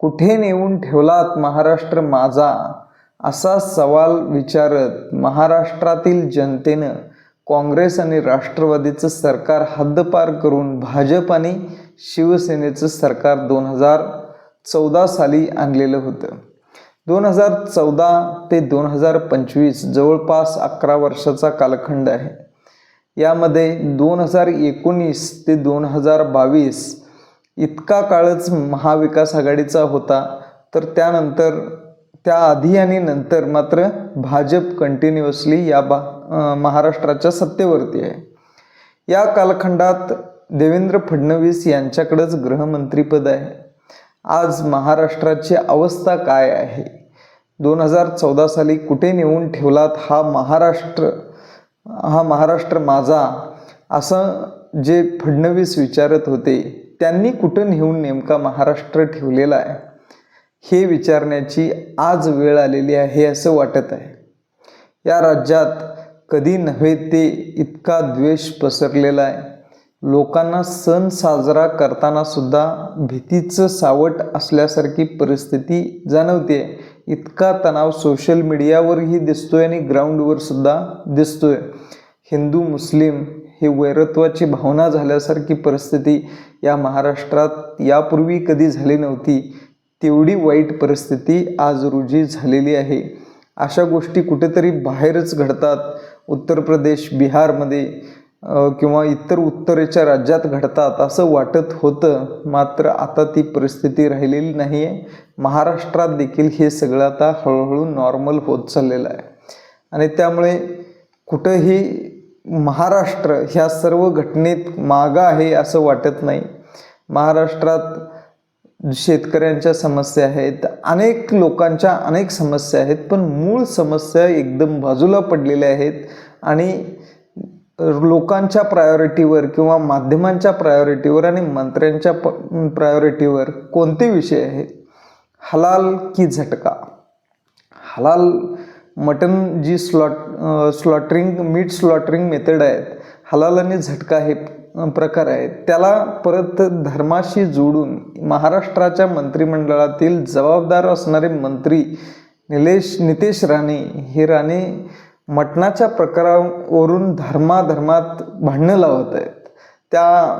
कुठे नेऊन ठेवलात महाराष्ट्र माझा? असा सवाल विचारत महाराष्ट्रातील जनतेनं काँग्रेस आणि राष्ट्रवादीचं सरकार हद्दपार करून भाजप आणि शिवसेनेचं सरकार दोन हजार चौदा साली आणलेलं होतं. दोन हजार चौदा ते दोन हजार पंचवीस जवळपास अकरा वर्षाचा कालखंड आहे. यामध्ये दोन हजार एकोणीस ते दोन हजार बावीस इतका काळच महाविकास आघाडीचा होता तर त्यानंतर त्याआधी आणि नंतर मात्र भाजप कंटिन्युअसली या बा महाराष्ट्राच्या सत्तेवरती आहे. या कालखंडात देवेंद्र फडणवीस यांच्याकडंच गृहमंत्रीपद आहे. आज महाराष्ट्राची अवस्था काय आहे? दोन हजार चौदा साली कुठे नेऊन ठेवलात हा महाराष्ट्र हा महाराष्ट्र माझा? असं जे फडणवीस विचारत होते त्यांनी कुठं नेऊन नेमका महाराष्ट्र ठेवलेला आहे? हे विचारण्याची आज वेळ आलेली आहे असं वाटत आहे. या राज्यात कधी नव्हे ते इतका द्वेष पसरलेला आहे. लोकांना सण साजरा करताना सुद्धा भीतीचं सावट असल्यासारखी परिस्थिती जाणवते. इतका तणाव सोशल मीडियावरही दिसतोय आणि ग्राउंडवर सुद्धा दिसतोय. हिंदू मुस्लिम ही वैरत्वाची भावना झाल्यासारखी परिस्थिती या महाराष्ट्रात यापूर्वी कधी झाली नव्हती तेवढी वाईट परिस्थिती आज रोजी झालेली आहे. अशा गोष्टी कुठेतरी बाहेरच घडतात. उत्तर प्रदेश बिहारमध्ये किंवा इतर उत्तरेच्या राज्यात घडतात असं वाटत होतं. मात्र आता ती परिस्थिती राहिलेली नाही आहे महाराष्ट्रात देखील हे सगळं आता हळूहळू नॉर्मल होत चाललेलं आहे. आणि त्यामुळे कुठंही महाराष्ट्र ह्या सर्व घटनेत मागं आहे असं वाटत नाही. महाराष्ट्रात शेतकऱ्यांच्या समस्या आहेत अनेक लोकांच्या अनेक समस्या आहेत पण मूळ समस्या एकदम बाजूला पडलेल्या आहेत आणि लोकांच्या प्रायोरिटीवर किंवा माध्यमांच्या प्रायोरिटीवर आणि मंत्र्यांच्या प प्रायोरिटीवर कोणते विषय आहेत हलाल की झटका. हलाल मटन जी slot slaughtering meat slaughtering method आहेत हलाल आणि झटका हे प्रकार आहेत. त्याला परत धर्माशी जोडून महाराष्ट्राच्या मंत्रिमंडळातील जबाबदार असणारे मंत्री निलेश नितेश राणे हे राणे मटणाच्या प्रकारावरून धर्माधर्मात भांडणं लावत आहेत. त्या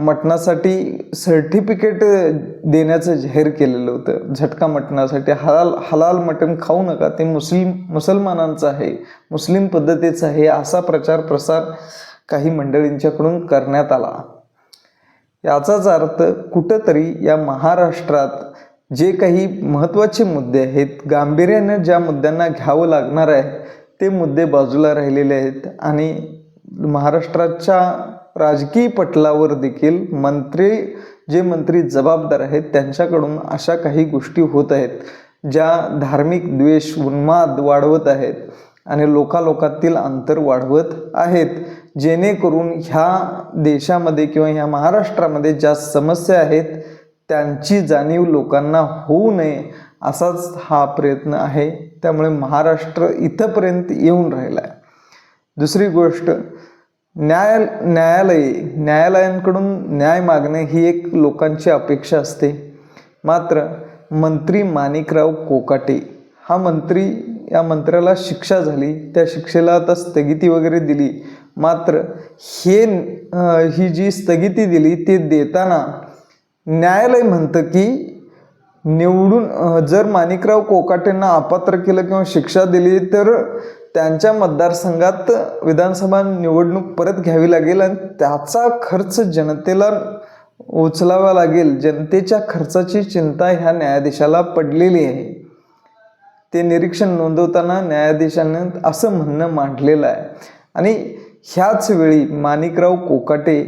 मटणासाठी सर्टिफिकेट देण्याचं जाहीर केलेलं होतं. झटका मटणासाठी. हलाल हलाल मटण खाऊ नका. ते मुस्लिम मुसलमानांचं आहे. मुस्लिम पद्धतीचं आहे. असा प्रचार प्रसार काही मंडळींच्याकडून करण्यात आला. याचाच अर्थ कुठंतरी या महाराष्ट्रात जे काही महत्त्वाचे मुद्दे आहेत गांभीर्यानं ज्या मुद्द्यांना घ्यावं लागणार आहे ते मुद्दे बाजूला राहिलेले आहेत आणि महाराष्ट्राच्या राजकीय पटलावर देखील मंत्री जे मंत्री जबाबदार आहेत त्यांच्याकडून अशा काही गोष्टी होत आहेत ज्या धार्मिक द्वेष उन्माद वाढवत आहेत आणि लोकालोकातील अंतर वाढवत आहेत. जेणेकरून ह्या देशामध्ये किंवा ह्या महाराष्ट्रामध्ये ज्या समस्या आहेत त्यांची जाणीव लोकांना होऊ नये असाच हा प्रयत्न आहे. त्यामुळे महाराष्ट्र इथंपर्यंत येऊन राहिला आहे दुसरी गोष्ट न्याय न्यायालये न्यायालयांकडून न्याय मागणे ही एक लोकांची अपेक्षा असते. मात्र मंत्री माणिकराव कोकाटे हा मंत्री या मंत्र्याला शिक्षा झाली त्या शिक्षेला आता स्थगिती वगैरे दिली. मात्र हे ही जी स्थगिती दिली ती देताना न्यायालय म्हणतं की निवडून जर माणिकराव कोकाटेंना अपात्र केलं किंवा शिक्षा दिली तर त्यांच्या मतदारसंघात विधानसभा निवडणूक परत घ्यावी लागेल आणि त्याचा खर्च जनतेला उचलावा लागेल. जनतेच्या खर्चाची चिंता ह्या न्यायाधीशाला पडलेली आहे. ते निरीक्षण नोंदवताना न्यायाधीशानं असं म्हणणं मांडलेलं आहे. आणि ह्याच वेळी माणिकराव कोकाटे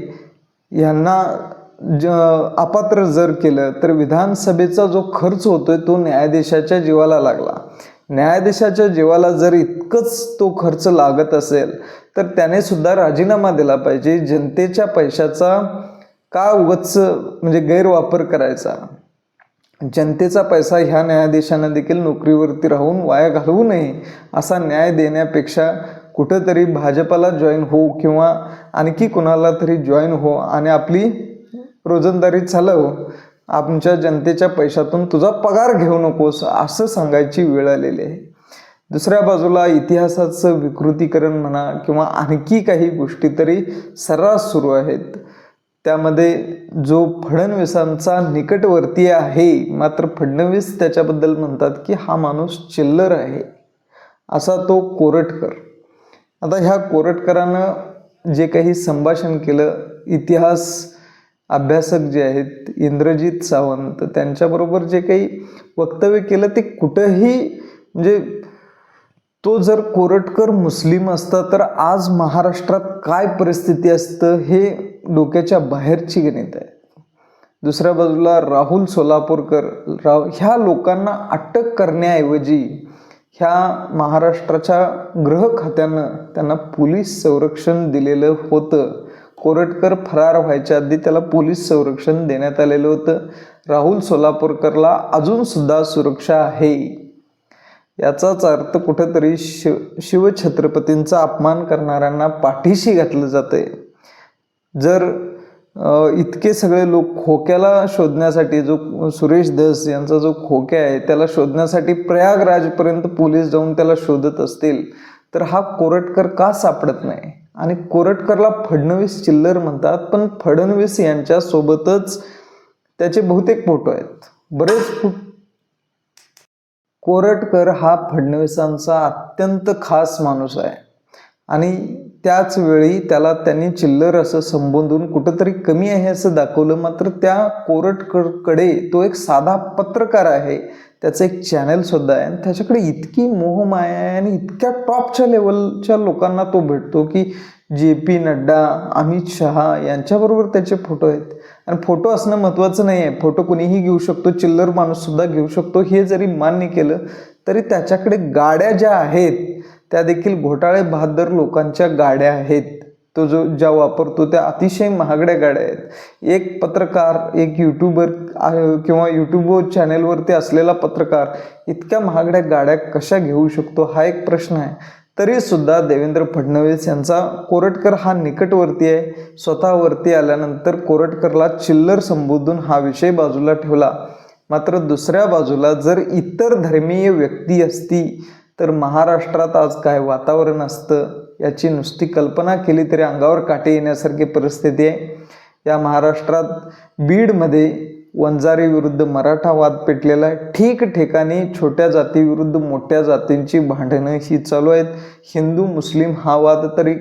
यांना ज अपात्र जर केलं तर विधानसभेचा जो खर्च होतोय तो न्यायाधीशाच्या जीवाला लागला. न्यायाधीशाच्या जीवाला जर इतकंच तो खर्च लागत असेल तर त्याने सुद्धा राजीनामा दिला पाहिजे. जनतेच्या पैशाचा का उगच म्हणजे गैरवापर करायचा? जनतेचा पैसा ह्या न्यायाधीशानं देखील नोकरीवरती राहून वाया घालवू नये असा न्याय देण्यापेक्षा कुठंतरी भाजपाला जॉईन हो किंवा आणखी कुणाला तरी जॉईन हो आणि आपली रोजंदारी चालव. आमच्या जनतेच्या पैशातून तुझा पगार घेऊ नकोस असं सांगायची वेळ आलेली आहे. दुसऱ्या बाजूला इतिहासाचं विकृतीकरण म्हणा किंवा आणखी काही गोष्टी तरी सर्रास सुरू आहेत. त्यामध्ये जो फडणवीसांचा निकटवर्तीय आहे मात्र फडणवीस त्याच्याबद्दल म्हणतात की हा माणूस चिल्लर आहे असा तो कोरटकर. आता ह्या कोरटकरानं जे काही संभाषण केलं इतिहास अभ्यासक जे आहेत इंद्रजित सावंत त्यांच्याबरोबर जे काही वक्तव्य केलं ते कुठंही म्हणजे तो जर कोरटकर मुस्लिम असता तर आज महाराष्ट्रात काय परिस्थिती असतं हे डोक्याच्या बाहेरची गणित आहे. दुसऱ्या बाजूला राहुल सोलापूरकर राव ह्या लोकांना अटक करण्याऐवजी ह्या महाराष्ट्राच्या गृह खात्यानं त्यांना पोलीस संरक्षण दिलेलं होतं. कोरटकर फरार व्हायच्या आधी त्याला पोलीस संरक्षण देण्यात आलेलं होतं. राहुल सोलापूरकरला अजूनसुद्धा सुरक्षा आहे. याचाच अर्थ कुठंतरी शिव शिवछत्रपतींचा अपमान करणाऱ्यांना पाठीशी घातलं जातंय. जर इतके सगळे लोक खोक्याला शोधण्यासाठी जो सुरेश धस यांचा जो खोक्या आहे त्याला शोधण्यासाठी प्रयागराजपर्यंत पोलीस जाऊन त्याला शोधत असतील तर हा कोरटकर का सापडत नाही? आणि कोरटकरला फडणवीस चिल्लर म्हणतात पण फडणवीस यांच्या सोबतच त्याचे बहुतेक फोटो आहेत. बरेच फुट कोरटकर हा फडणवीसांचा अत्यंत खास माणूस आहे. आणि त्याच वेळी त्याला त्यांनी चिल्लर असं संबोधून कुठंतरी कमी आहे असं दाखवलं मात्र त्या कोरटकरकडे तो एक साधा पत्रकार आहे. त्याचं एक चॅनलसुद्धा आहे. आणि त्याच्याकडे इतकी मोहमाया आहे आणि इतक्या टॉपच्या लेवलच्या लोकांना तो भेटतो की जे पी नड्डा अमित शहा यांच्याबरोबर त्याचे फोटो आहेत. आणि फोटो असणं महत्त्वाचं नाही आहे फोटो कुणीही घेऊ शकतो चिल्लर माणूससुद्धा घेऊ शकतो. हे जरी मान्य केलं तरी त्याच्याकडे गाड्या ज्या आहेत त्या देखील घोटाळे बहादर लोकांच्या गाड्या आहेत. तो जो ज्या वापरतो त्या अतिशय महागड्या गाड्या आहेत. एक पत्रकार एक यूट्यूबर किंवा यूट्यूब चॅनेलवरती असलेला पत्रकार इतक्या महागड्या गाड्या कशा घेऊ शकतो? हा एक प्रश्न आहे. तरीसुद्धा देवेंद्र फडणवीस यांचा कोरटकर हा निकटवर्ती आहे. स्वतःवरती आल्यानंतर कोरटकरला चिल्लर संबोधून हा विषय बाजूला ठेवला. मात्र दुसऱ्या बाजूला जर इतर धर्मीय व्यक्ती असती तर महाराष्ट्रात आज काय वातावरण असतं? याची नुसती कल्पना केली तरी अंगावर काटे येण्यासारखी परिस्थिती आहे. या महाराष्ट्रात बीडमध्ये वंजारी विरुद्ध मराठा वाद पेटलेला आहे. ठिकठिकाणी छोट्या जातीविरुद्ध मोठ्या जातींची भांडणं ही चालू आहेत. हिंदू मुस्लिम हा वाद तरी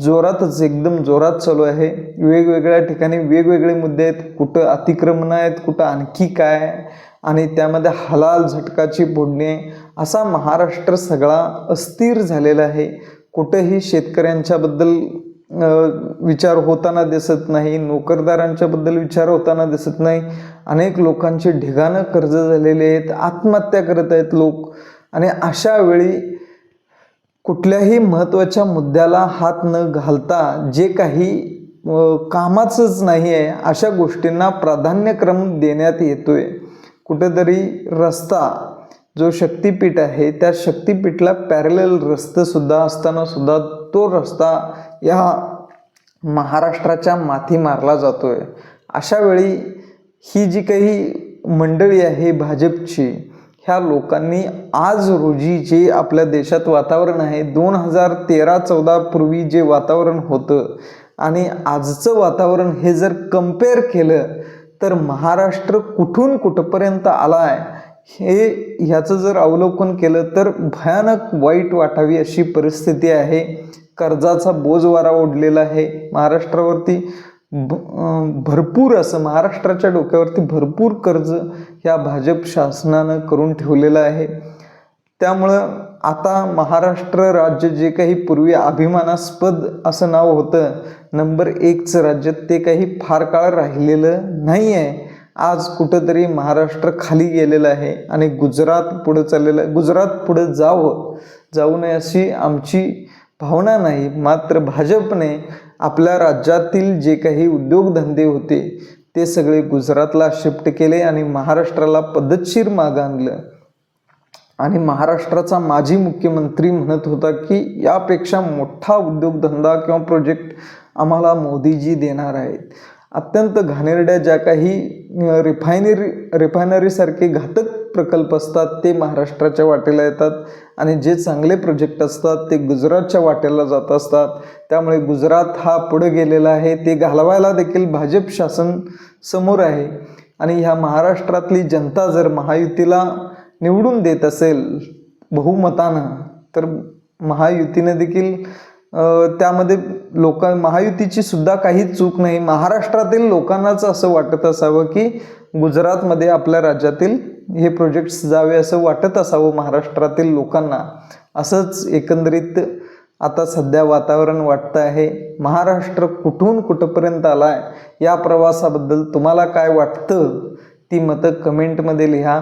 जोरातच एकदम जोरात चालू आहे. वेगवेगळ्या ठिकाणी वेगवेगळे मुद्दे आहेत. कुठं अतिक्रमणं आहेत कुठं आणखी काय आणि त्यामध्ये हलाल झटकाची फोडणे असा महाराष्ट्र सगळा अस्थिर झालेला आहे. कुठंही शेतकऱ्यांच्याबद्दल विचार होताना दिसत नाही नोकरदारांच्या बद्दल विचार होताना दिसत नाही. अनेक लोकांचे ढिगाणं कर्ज झालेले आहेत आत्महत्या करत आहेत लोक. आणि अशा वेळी कुठल्याही महत्त्वाच्या मुद्द्याला हात न घालता जे काही कामाचंच नाही आहे अशा गोष्टींना प्राधान्यक्रम देण्यात येतोय. कुठेतरी रस्ता जो शक्तीपीठ आहे त्या शक्तीपीठला पॅरल रस्तेसुद्धा असताना सुद्धा तो रस्ता या महाराष्ट्राच्या माथी मारला जातो अशा वेळी ही जी काही मंडळी आहे भाजपची ह्या लोकांनी आज रोजी जे आपल्या देशात वातावरण आहे दोन हजार तेरा चौदा पूर्वी जे वातावरण होतं आणि आजचं वातावरण हे जर कंपेअर केलं तर महाराष्ट्र कुठून कुठंपर्यंत आला आहे हे ह्याचं जर अवलोकन केलं तर भयानक वाईट वाटावी अशी परिस्थिती आहे. कर्जाचा बोजवारा ओढलेला आहे. महाराष्ट्रावरती भ भरपूर असं महाराष्ट्राच्या डोक्यावरती भरपूर कर्ज ह्या भाजप शासनानं करून ठेवलेलं आहे. त्यामुळं आता महाराष्ट्र राज्य जे काही पूर्वी अभिमानास्पद असं नाव होतं नंबर एकचं राज्य ते काही फार काळ राहिलेलं नाही आहे आज कुठंतरी महाराष्ट्र खाली गेलेलं आहे आणि गुजरात पुढं चाललेलं आहे. गुजरात पुढं जावं जाऊ नये अशी आमची भावना नाही. मात्र भाजपने आपल्या राज्यातील जे काही उद्योगधंदे होते ते सगळे गुजरातला शिफ्ट केले आणि महाराष्ट्राला पद्धतशीर मागं आणलं. आणि महाराष्ट्राचा माजी मुख्यमंत्री म्हणत होता की यापेक्षा मोठा उद्योगधंदा किंवा प्रोजेक्ट आम्हाला मोदीजी देणार आहेत. अत्यंत घाणेरड्या ज्या काही रिफायनरी रिफायनरीसारखे घातक प्रकल्प असतात ते महाराष्ट्राच्या वाटेला येतात आणि जे चांगले प्रोजेक्ट असतात ते गुजरातच्या वाटेला जात असतात. त्यामुळे गुजरात हा पुढे गेलेला आहे. ते घालवायला देखील भाजप शासन समोर आहे. आणि ह्या महाराष्ट्रातली जनता जर महायुतीला निवडून देत असेल बहुमतानं तर महायुतीने देखील त्यामध्ये लोक महायुतीची सुद्धा काही चूक नाही. महाराष्ट्रातील लोकांनाच असं वाटत असावं की गुजरातमध्ये आपल्या राज्यातील हे प्रोजेक्ट्स जावे असं वाटत असावं महाराष्ट्रातील लोकांना. असंच एकंदरीत आता सध्या वातावरण वाटतं आहे. महाराष्ट्र कुठून कुठंपर्यंत आला आहे या प्रवासाबद्दल तुम्हाला काय वाटतं? ती मतं कमेंटमध्ये लिहा.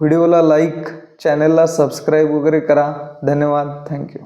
व्हिडिओला लाईक चॅनलला सबस्क्राईब वगैरे करा. धन्यवाद. थँक्यू.